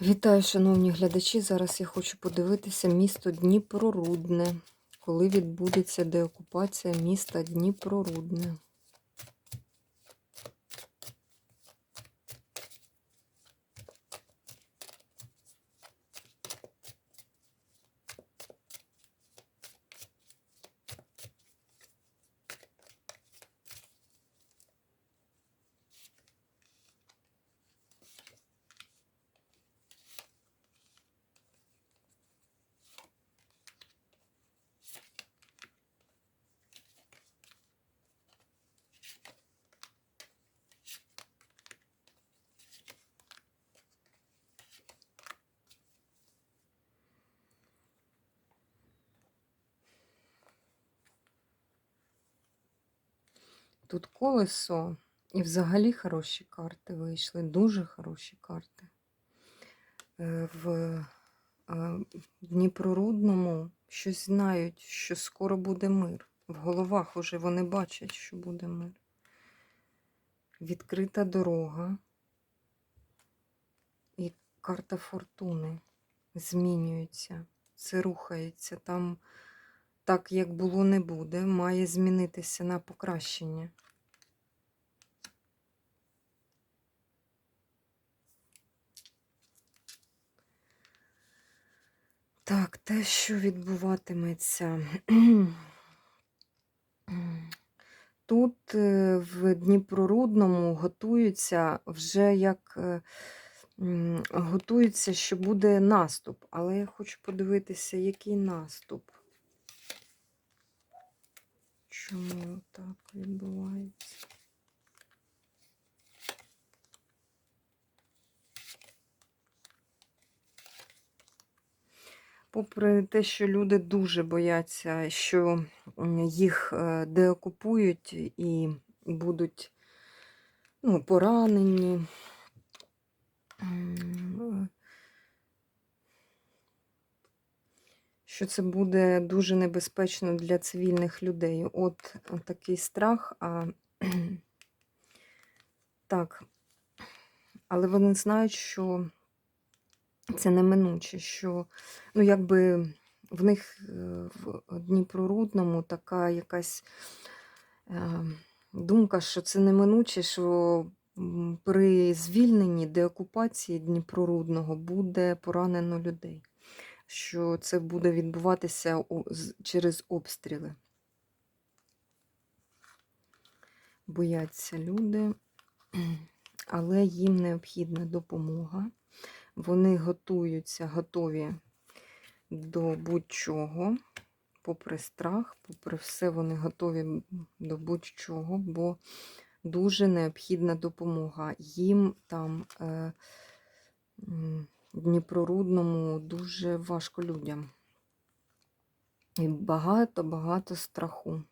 Вітаю, шановні глядачі. Зараз я хочу подивитися місто Дніпрорудне. Коли відбудеться деокупація міста Дніпрорудне. Тут колесо і взагалі хороші карти вийшли, дуже хороші карти. Е, В е, Дніпрорудному щось знають, що скоро буде мир. В головах уже вони бачать, що буде мир. Відкрита дорога і карта фортуни змінюється. Це рухається. Там так, як було, не буде, має змінитися на покращення. Так, те, що відбуватиметься. Тут е, в Дніпрорудному готуються вже як е, готуються, що буде наступ. Але я хочу подивитися, який наступ. Чому так відбувається? Попри те, що люди дуже бояться, що їх е, деокупують і будуть ну, поранені. Що це буде дуже небезпечно для цивільних людей. От, от такий страх. А так, але вони знають, що це неминуче, що ну, якби в них е, в Дніпрорудному така якась е, думка, що це неминуче, що при звільненні деокупації Дніпрорудного буде поранено людей, що це буде відбуватися через обстріли. Бояться люди, але їм необхідна допомога. Вони готуються, готові до будь-чого, попри страх, попри все, вони готові до будь-чого, бо дуже необхідна допомога. Їм там е, Дніпрорудному дуже важко людям. І багато-багато страху.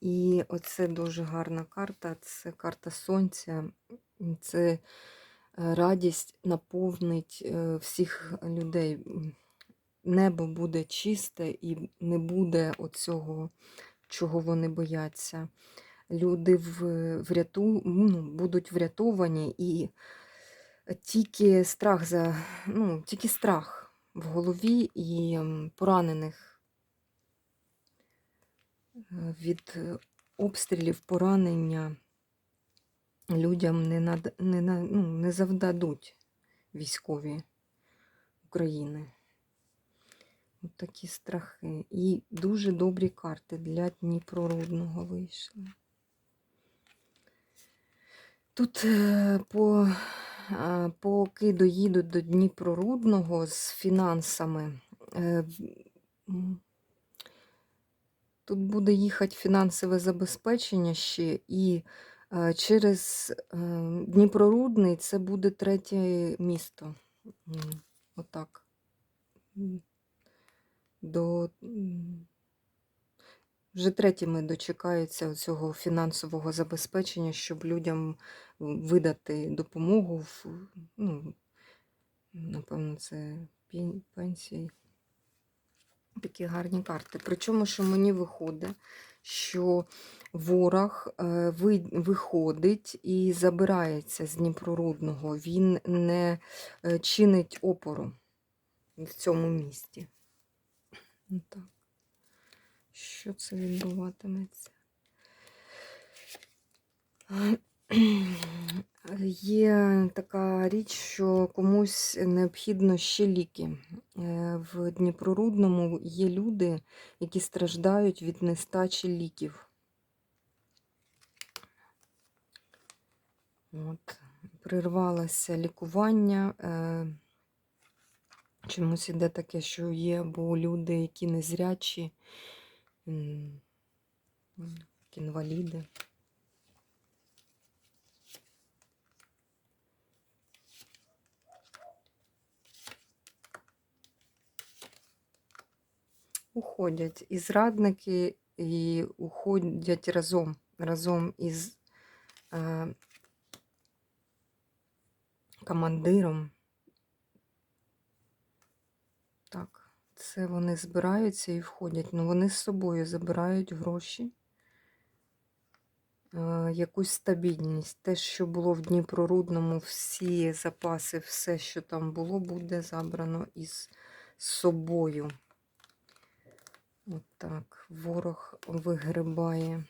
І оце дуже гарна карта. Це карта сонця. Це радість наповнить е, всіх людей. Небо буде чисте і не буде оцього, чого вони бояться. Люди вряту, ну, будуть врятовані, і тільки страх за, ну, тільки страх в голові і поранених е, від е, обстрілів, поранення людям не, над, не, ну, не завдадуть військові України. От такі страхи. І дуже добрі карти для Дніпрорудного вийшли. Тут е, по, е, поки доїдуть до Дніпрорудного з фінансами, е, тут буде їхати фінансове забезпечення ще, і через е, Дніпрорудний це буде третє місто. Отак. До, вже третіми дочекаються цього фінансового забезпечення, щоб людям видати допомогу ну, напевно, це пенсії. Такі гарні карти. Причому, що мені виходить, що ворог е, виходить і забирається з Дніпрорудного. Він не е, чинить опору в цьому місті. Ну, так. Що це відбуватиметься? Є така річ, що комусь необхідно ще ліки. Е, В Дніпрорудному є люди, які страждають від нестачі ліків. От. Прервалося лікування. е, Чомусь іде таке, що є або люди, які незрячі, інваліди. Уходять і зрадники, і уходять разом, разом із е, командиром. Так, це вони збираються і входять. Ну, вони з собою забирають гроші, якусь стабільність. Те, що було в Дніпрорудному, всі запаси, все, що там було, буде забрано із собою. От ворог вигрибає.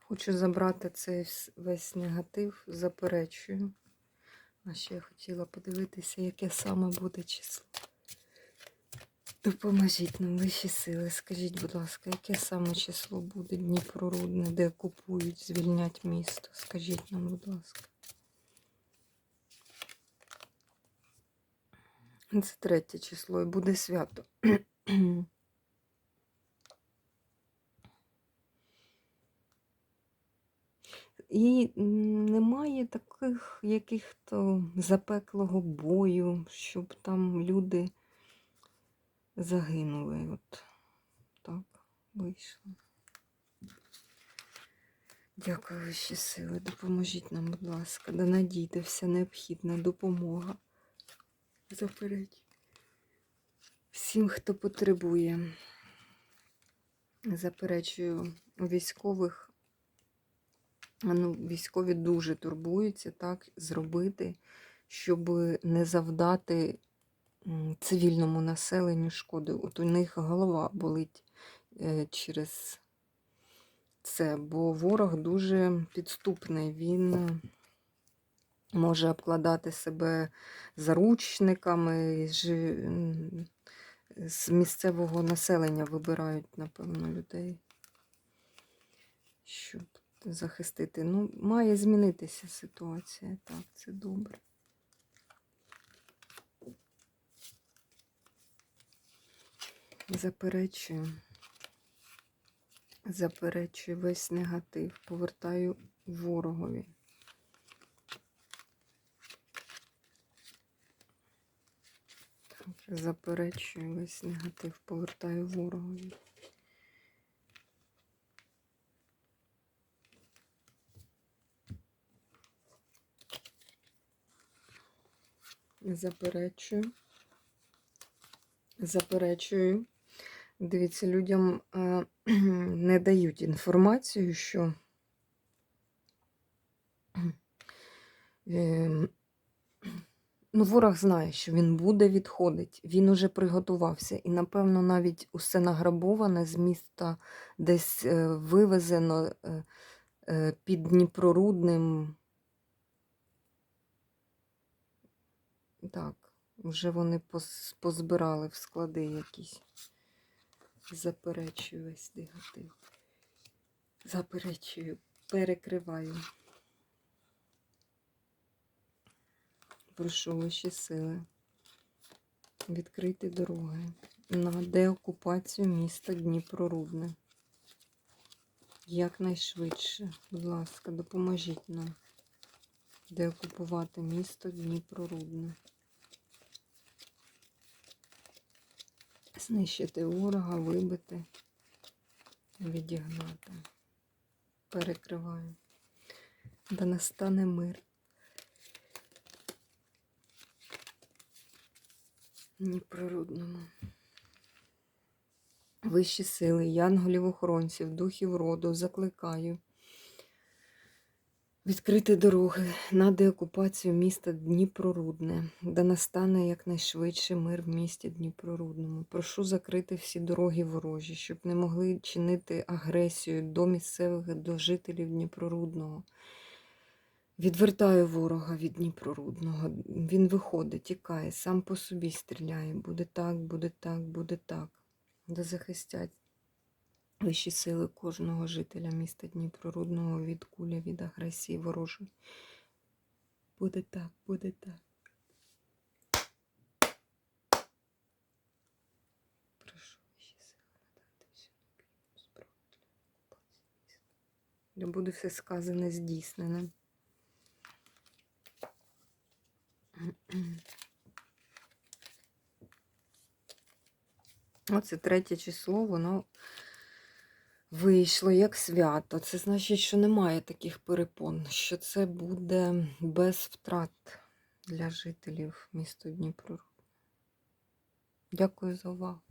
Хочу забрати цей весь негатив, заперечую. А ще я хотіла подивитися, яке саме буде число. Допоможіть нам вищі сили. Скажіть, будь ласка, яке саме число буде Дніпрорудне, де купують, звільнять місто? Скажіть нам, будь ласка. Це третє число і буде свято. І немає таких яких-то запеклого бою, щоб там люди загинули. От так вийшло. Дякую, вищі сили. Допоможіть нам, будь ласка, да надійте вся необхідна допомога. Заперечь. Всім, хто потребує. Заперечую військових. Ну, військові дуже турбуються так зробити, щоб не завдати цивільному населенню шкоди. От у них голова болить е, через це, бо ворог дуже підступний. Він може обкладати себе заручниками, з місцевого населення вибирають, напевно, людей, щоб захистити. Ну, має змінитися ситуація. Так, це добре. Заперечую. Заперечую весь негатив. Повертаю ворогові. Так, заперечую весь негатив. Повертаю ворогові. Заперечую. Заперечую. Дивіться, людям е, не дають інформацію, що е, ну, ворог знає, що він буде відходить. Він уже приготувався. І, напевно, навіть усе награбоване з міста десь е, вивезено е, е, під Дніпрорудним. Так, вже вони поз- позбирали в склади якісь. Заперечую весь негатив. Заперечую, перекриваю. Прошу вищі сили. Відкрити дороги на деокупацію міста Дніпрорудне. Якнайшвидше, будь ласка, допоможіть нам деокупувати місто Дніпрорудне. Знищити ворога, вибити, відігнати. Перекриваю. Да настане мир. Дніпрорудному. Вищі сили, янголів-охоронців, духів роду, закликаю відкрити дороги на деокупацію міста Дніпрорудне, де настане якнайшвидше мир в місті Дніпрорудному. Прошу закрити всі дороги ворожі, щоб не могли чинити агресію до місцевих до жителів Дніпрорудного. Відвертаю ворога від Дніпрорудного. Він виходить, тікає, сам по собі стріляє. Буде так, буде так, буде так. Да захистять вищі сили кожного жителя міста Дніпрорудного від куля, від агресії ворожої. Буде так, буде так. Буде все сказане здійснене. Оце третє число, воно вийшло як свято. Це значить, що немає таких перепон, що це буде без втрат для жителів міста Дніпро. Дякую за увагу.